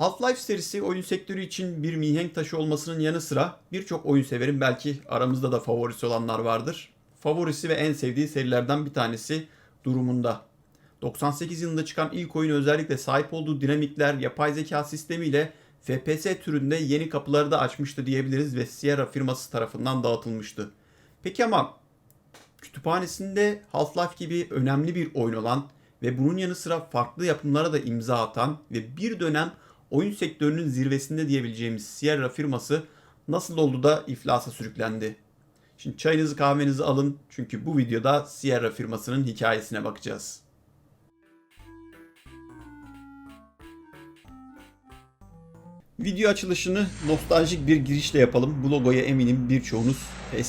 Half-Life serisi oyun sektörü için bir mihenk taşı olmasının yanı sıra birçok oyun severin belki aramızda da favorisi olanlar vardır. Favorisi ve en sevdiği serilerden bir tanesi durumunda. 98 yılında çıkan ilk oyun özellikle sahip olduğu dinamikler, yapay zeka sistemiyle FPS türünde yeni kapıları da açmıştı diyebiliriz ve Sierra firması tarafından dağıtılmıştı. Peki ama kütüphanesinde Half-Life gibi önemli bir oyun olan ve bunun yanı sıra farklı yapımlara da imza atan ve bir dönem oyun sektörünün zirvesinde diyebileceğimiz Sierra firması nasıl oldu da iflasa sürüklendi? Şimdi çayınızı kahvenizi alın çünkü bu videoda Sierra firmasının hikayesine bakacağız. Video açılışını nostaljik bir girişle yapalım. Bu logoya eminim birçoğunuz,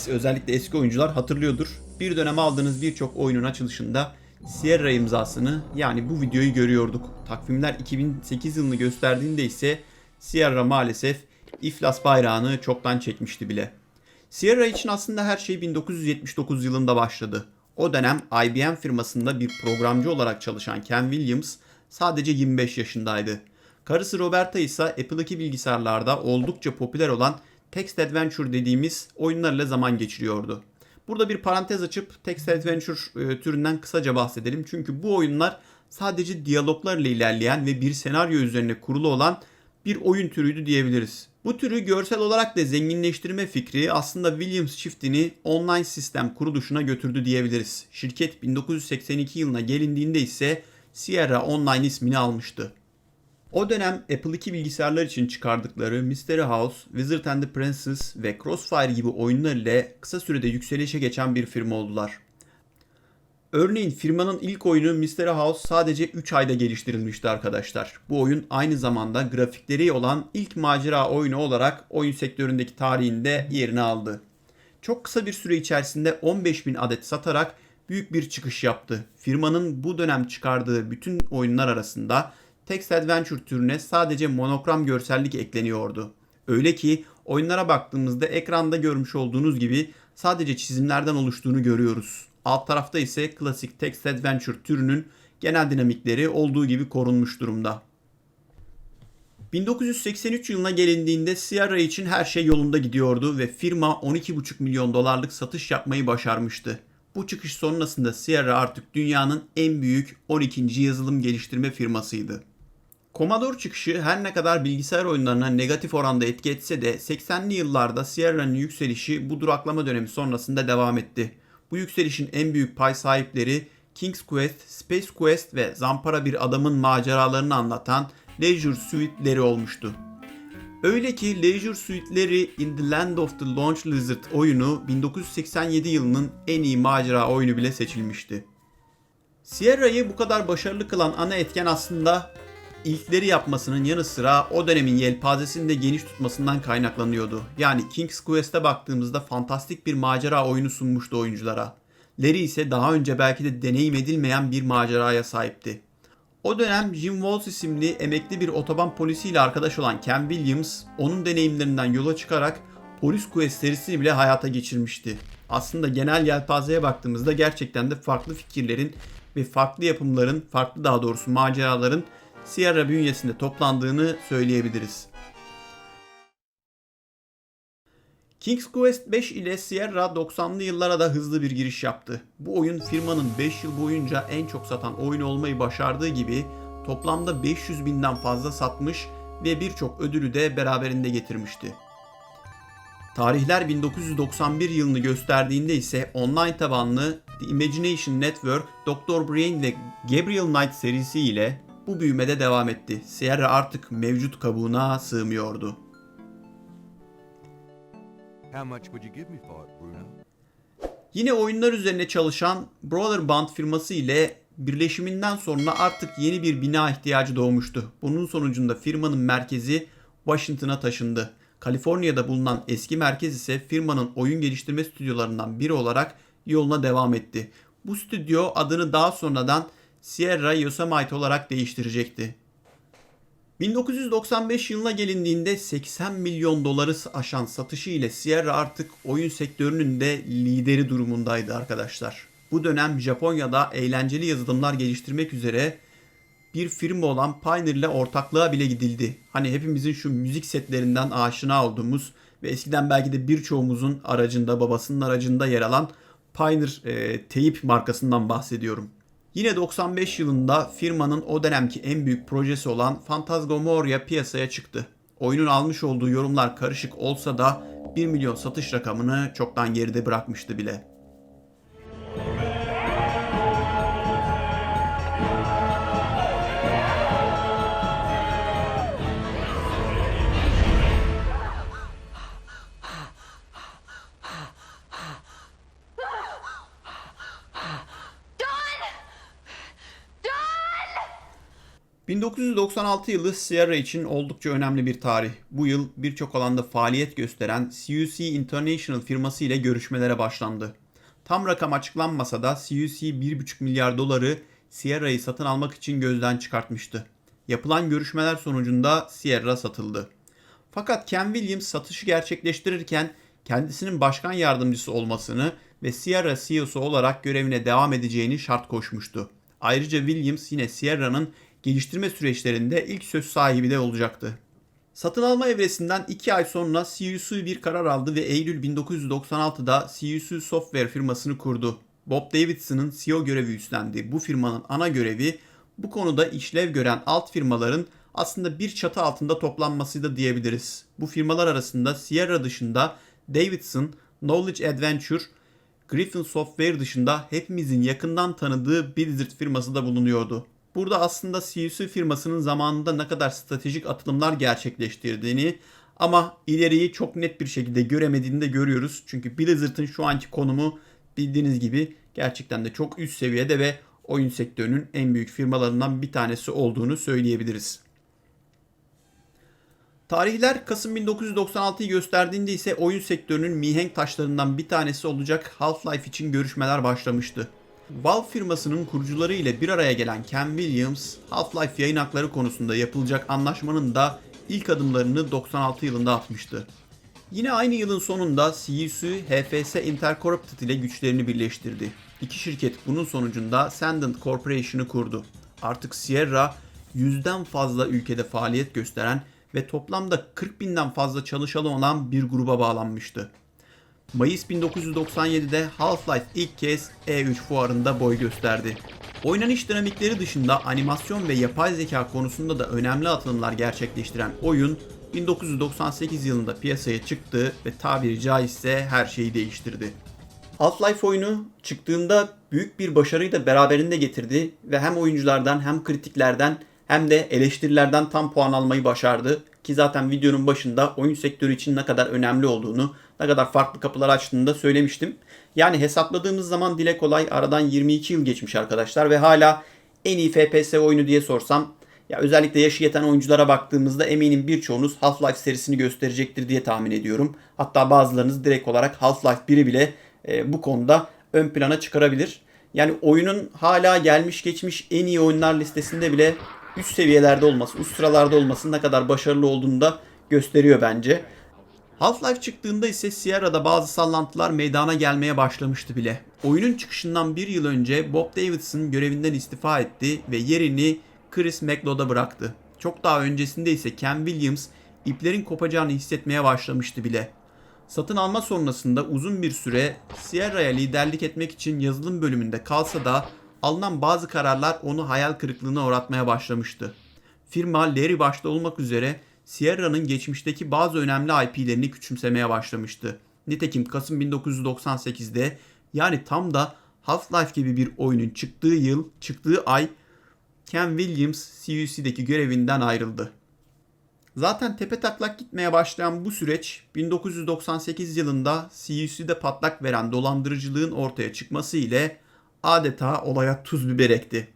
özellikle eski oyuncular hatırlıyordur. Bir dönem aldığınız birçok oyunun açılışında Sierra imzasını yani bu videoyu görüyorduk. Takvimler 2008 yılını gösterdiğinde ise Sierra maalesef iflas bayrağını çoktan çekmişti bile. Sierra için aslında her şey 1979 yılında başladı. O dönem IBM firmasında bir programcı olarak çalışan Ken Williams sadece 25 yaşındaydı. Karısı Roberta ise Apple II bilgisayarlarda oldukça popüler olan Text Adventure dediğimiz oyunlarla zaman geçiriyordu. Burada bir parantez açıp Text Adventure e, türünden kısaca bahsedelim. Çünkü bu oyunlar sadece diyaloglarla ilerleyen ve bir senaryo üzerine kurulu olan bir oyun türüydü diyebiliriz. Bu türü görsel olarak da zenginleştirme fikri aslında Williams çiftini online sistem kuruluşuna götürdü diyebiliriz. Şirket 1982 yılına gelindiğinde ise Sierra Online ismini almıştı. O dönem Apple II bilgisayarlar için çıkardıkları Mystery House, Wizard and the Princess ve Crossfire gibi oyunlar ile kısa sürede yükselişe geçen bir firma oldular. Örneğin firmanın ilk oyunu Mystery House sadece 3 ayda geliştirilmişti arkadaşlar. Bu oyun aynı zamanda grafikleri olan ilk macera oyunu olarak oyun sektöründeki tarihinde yerini aldı. Çok kısa bir süre içerisinde 15.000 adet satarak büyük bir çıkış yaptı. Firmanın bu dönem çıkardığı bütün oyunlar arasında Text Adventure türüne sadece monokrom görsellik ekleniyordu. Öyle ki oyunlara baktığımızda ekranda görmüş olduğunuz gibi sadece çizimlerden oluştuğunu görüyoruz. Alt tarafta ise klasik Text Adventure türünün genel dinamikleri olduğu gibi korunmuş durumda. 1983 yılına gelindiğinde Sierra için her şey yolunda gidiyordu ve firma 12,5 milyon dolarlık satış yapmayı başarmıştı. Bu çıkış sonrasında Sierra artık dünyanın en büyük 12. yazılım geliştirme firmasıydı. Commodore çıkışı her ne kadar bilgisayar oyunlarına negatif oranda etki etse de 80'li yıllarda Sierra'nın yükselişi bu duraklama dönemi sonrasında devam etti. Bu yükselişin en büyük pay sahipleri King's Quest, Space Quest ve Zampara bir adamın maceralarını anlatan Leisure Suite'leri olmuştu. Öyle ki Leisure Suite'leri In the Land of the Launch Lizard oyunu 1987 yılının en iyi macera oyunu bile seçilmişti. Sierra'yı bu kadar başarılı kılan ana etken aslında ilkleri yapmasının yanı sıra o dönemin yelpazesini de geniş tutmasından kaynaklanıyordu. Yani King's Quest'e baktığımızda fantastik bir macera oyunu sunmuştu oyunculara. Larry ise daha önce belki de deneyim edilmeyen bir maceraya sahipti. O dönem Jim Walls isimli emekli bir otoban polisiyle arkadaş olan Ken Williams, onun deneyimlerinden yola çıkarak Police Quest serisini bile hayata geçirmişti. Aslında genel yelpazeye baktığımızda gerçekten de farklı fikirlerin ve farklı yapımların, farklı daha doğrusu maceraların Sierra bünyesinde toplandığını söyleyebiliriz. King's Quest 5 ile Sierra 90'lı yıllara da hızlı bir giriş yaptı. Bu oyun firmanın 5 yıl boyunca en çok satan oyun olmayı başardığı gibi toplamda 500 binden fazla satmış ve birçok ödülü de beraberinde getirmişti. Tarihler 1991 yılını gösterdiğinde ise online tabanlı The Imagination Network, Dr. Brain ve Gabriel Knight serisi ile bu büyümede devam etti. Sierra artık mevcut kabuğuna sığmıyordu. How much would you give me for it, Bruno? Yine oyunlar üzerine çalışan Brotherband firması ile birleşiminden sonra artık yeni bir bina ihtiyacı doğmuştu. Bunun sonucunda firmanın merkezi Washington'a taşındı. Kaliforniya'da bulunan eski merkez ise firmanın oyun geliştirme stüdyolarından biri olarak yoluna devam etti. Bu stüdyo adını daha sonradan Sierra Yosemite olarak değiştirecekti. 1995 yılına gelindiğinde 80 milyon doları aşan satışı ile Sierra artık oyun sektörünün de lideri durumundaydı arkadaşlar. Bu dönem Japonya'da eğlenceli yazılımlar geliştirmek üzere bir firma olan Pioneer ile ortaklığa bile gidildi. Hani hepimizin şu müzik setlerinden aşina olduğumuz ve eskiden belki de birçoğumuzun aracında, babasının aracında yer alan Pioneer e, teyip markasından bahsediyorum. Yine 95 yılında firmanın o dönemki en büyük projesi olan Phantasmagoria piyasaya çıktı. Oyunun almış olduğu yorumlar karışık olsa da 1 milyon satış rakamını çoktan geride bırakmıştı bile. 1996 yılı Sierra için oldukça önemli bir tarih. Bu yıl birçok alanda faaliyet gösteren CUC International firması ile görüşmelere başlandı. Tam rakam açıklanmasa da CUC 1,5 milyar doları Sierra'yı satın almak için gözden çıkartmıştı. Yapılan görüşmeler sonucunda Sierra satıldı. Fakat Ken Williams satışı gerçekleştirirken kendisinin başkan yardımcısı olmasını ve Sierra CEO'su olarak görevine devam edeceğini şart koşmuştu. Ayrıca Williams yine Sierra'nın geliştirme süreçlerinde ilk söz sahibi de olacaktı. Satın alma evresinden 2 ay sonra CUSU bir karar aldı ve Eylül 1996'da CUSU Software firmasını kurdu. Bob Davidson'ın CEO görevi üstlendi. Bu firmanın ana görevi bu konuda işlev gören alt firmaların aslında bir çatı altında toplanmasıydı diyebiliriz. Bu firmalar arasında Sierra dışında Davidson, Knowledge Adventure, Griffin Software dışında hepimizin yakından tanıdığı Blizzard firması da bulunuyordu. Burada aslında CUC firmasının zamanında ne kadar stratejik atılımlar gerçekleştirdiğini ama ileriyi çok net bir şekilde göremediğini de görüyoruz. Çünkü Blizzard'ın şu anki konumu bildiğiniz gibi gerçekten de çok üst seviyede ve oyun sektörünün en büyük firmalarından bir tanesi olduğunu söyleyebiliriz. Tarihler Kasım 1996'yı gösterdiğinde ise oyun sektörünün mihenk taşlarından bir tanesi olacak Half-Life için görüşmeler başlamıştı. Valve firmasının kurucuları ile bir araya gelen Ken Williams, Half-Life yayın hakları konusunda yapılacak anlaşmanın da ilk adımlarını 96 yılında atmıştı. Yine aynı yılın sonunda CUSU HFS Intercorrupted ile güçlerini birleştirdi. İki şirket bunun sonucunda Sendent Corporation'ı kurdu. Artık Sierra yüzden fazla ülkede faaliyet gösteren ve toplamda 40 binden fazla çalışanı olan bir gruba bağlanmıştı. Mayıs 1997'de Half-Life ilk kez E3 fuarında boy gösterdi. Oynanış dinamikleri dışında animasyon ve yapay zeka konusunda da önemli atılımlar gerçekleştiren oyun 1998 yılında piyasaya çıktı ve tabiri caizse her şeyi değiştirdi. Half-Life oyunu çıktığında büyük bir başarıyı da beraberinde getirdi ve hem oyunculardan hem kritiklerden hem de eleştirilerden tam puan almayı başardı. Ki zaten videonun başında oyun sektörü için ne kadar önemli olduğunu, ne kadar farklı kapılar açtığını da söylemiştim. Yani hesapladığımız zaman dile kolay aradan 22 yıl geçmiş arkadaşlar ve hala en iyi FPS oyunu diye sorsam ya özellikle yaşı yeten oyunculara baktığımızda eminim birçoğunuz Half-Life serisini gösterecektir diye tahmin ediyorum. Hatta bazılarınız direkt olarak Half-Life 1'i bile e, bu konuda ön plana çıkarabilir. Yani oyunun hala gelmiş geçmiş en iyi oyunlar listesinde bile üst seviyelerde olması, üst sıralarda olması ne kadar başarılı olduğunu da gösteriyor bence. Half-Life çıktığında ise Sierra'da bazı sallantılar meydana gelmeye başlamıştı bile. Oyunun çıkışından bir yıl önce Bob Davidson görevinden istifa etti ve yerini Chris McLeod'a bıraktı. Çok daha öncesinde ise Ken Williams iplerin kopacağını hissetmeye başlamıştı bile. Satın alma sonrasında uzun bir süre Sierra'ya liderlik etmek için yazılım bölümünde kalsa da alınan bazı kararlar onu hayal kırıklığına uğratmaya başlamıştı. Firma Larry başta olmak üzere Sierra'nın geçmişteki bazı önemli IP'lerini küçümsemeye başlamıştı. Nitekim Kasım 1998'de yani tam da Half-Life gibi bir oyunun çıktığı yıl, çıktığı ay Ken Williams CUC'deki görevinden ayrıldı. Zaten tepe taklak gitmeye başlayan bu süreç 1998 yılında CUC'de patlak veren dolandırıcılığın ortaya çıkması ile adeta olaya tuz biber ekti.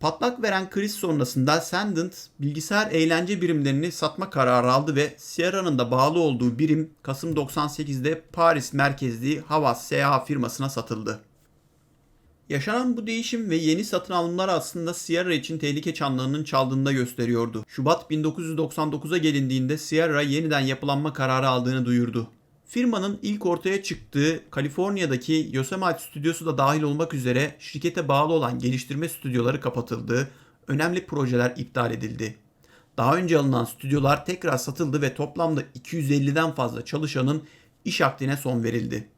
Patlak veren kriz sonrasında Sendent bilgisayar eğlence birimlerini satma kararı aldı ve Sierra'nın da bağlı olduğu birim Kasım 98'de Paris merkezli Havas SEA firmasına satıldı. Yaşanan bu değişim ve yeni satın alımlar aslında Sierra için tehlike çanlarının çaldığını da gösteriyordu. Şubat 1999'a gelindiğinde Sierra yeniden yapılanma kararı aldığını duyurdu. Firmanın ilk ortaya çıktığı Kaliforniya'daki Yosemite stüdyosu da dahil olmak üzere şirkete bağlı olan geliştirme stüdyoları kapatıldı. önemli projeler iptal edildi. Daha önce alınan stüdyolar tekrar satıldı ve toplamda 250'den fazla çalışanın iş akdine son verildi.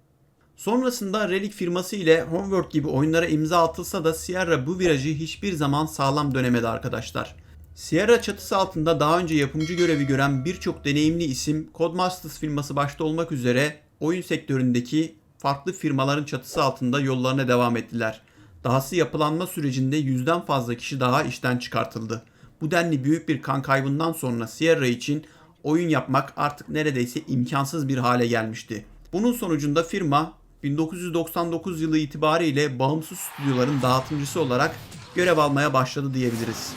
Sonrasında Relic firması ile Homeworld gibi oyunlara imza atılsa da Sierra bu virajı hiçbir zaman sağlam dönemedi arkadaşlar. Sierra çatısı altında daha önce yapımcı görevi gören birçok deneyimli isim Codemasters firması başta olmak üzere oyun sektöründeki farklı firmaların çatısı altında yollarına devam ettiler. Dahası yapılanma sürecinde yüzden fazla kişi daha işten çıkartıldı. Bu denli büyük bir kan kaybından sonra Sierra için oyun yapmak artık neredeyse imkansız bir hale gelmişti. Bunun sonucunda firma 1999 yılı itibariyle bağımsız stüdyoların dağıtımcısı olarak görev almaya başladı diyebiliriz.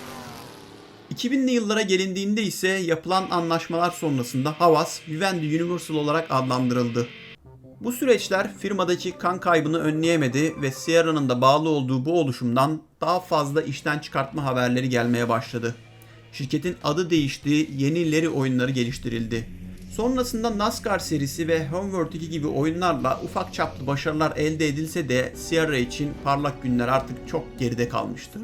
2000'li yıllara gelindiğinde ise yapılan anlaşmalar sonrasında Havas Vivendi Universal olarak adlandırıldı. Bu süreçler firmadaki kan kaybını önleyemedi ve Sierra'nın da bağlı olduğu bu oluşumdan daha fazla işten çıkartma haberleri gelmeye başladı. Şirketin adı değişti, yenileri oyunları geliştirildi. Sonrasında NASCAR serisi ve Homeworld 2 gibi oyunlarla ufak çaplı başarılar elde edilse de Sierra için parlak günler artık çok geride kalmıştı.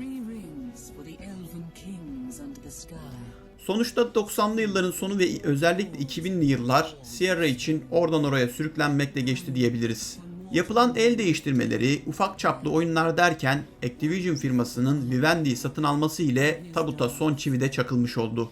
Sonuçta 90'lı yılların sonu ve özellikle 2000'li yıllar Sierra için oradan oraya sürüklenmekle geçti diyebiliriz. Yapılan el değiştirmeleri, ufak çaplı oyunlar derken Activision firmasının Vivendi'yi satın alması ile tabuta son çivi de çakılmış oldu.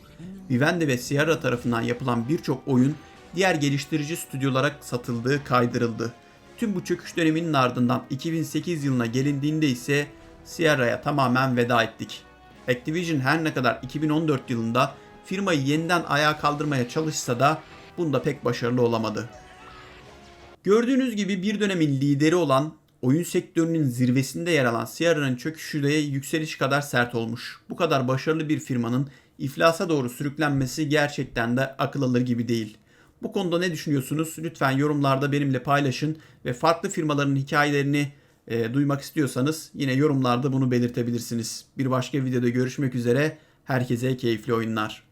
Vivendi ve Sierra tarafından yapılan birçok oyun diğer geliştirici stüdyolara satıldığı kaydırıldı. Tüm bu çöküş döneminin ardından 2008 yılına gelindiğinde ise Sierra'ya tamamen veda ettik. Activision her ne kadar 2014 yılında firmayı yeniden ayağa kaldırmaya çalışsa da bunda pek başarılı olamadı. Gördüğünüz gibi bir dönemin lideri olan oyun sektörünün zirvesinde yer alan Sierra'nın çöküşü de yükseliş kadar sert olmuş. Bu kadar başarılı bir firmanın iflasa doğru sürüklenmesi gerçekten de akıl alır gibi değil. Bu konuda ne düşünüyorsunuz? Lütfen yorumlarda benimle paylaşın ve farklı firmaların hikayelerini e, duymak istiyorsanız yine yorumlarda bunu belirtebilirsiniz. Bir başka videoda görüşmek üzere. Herkese keyifli oyunlar.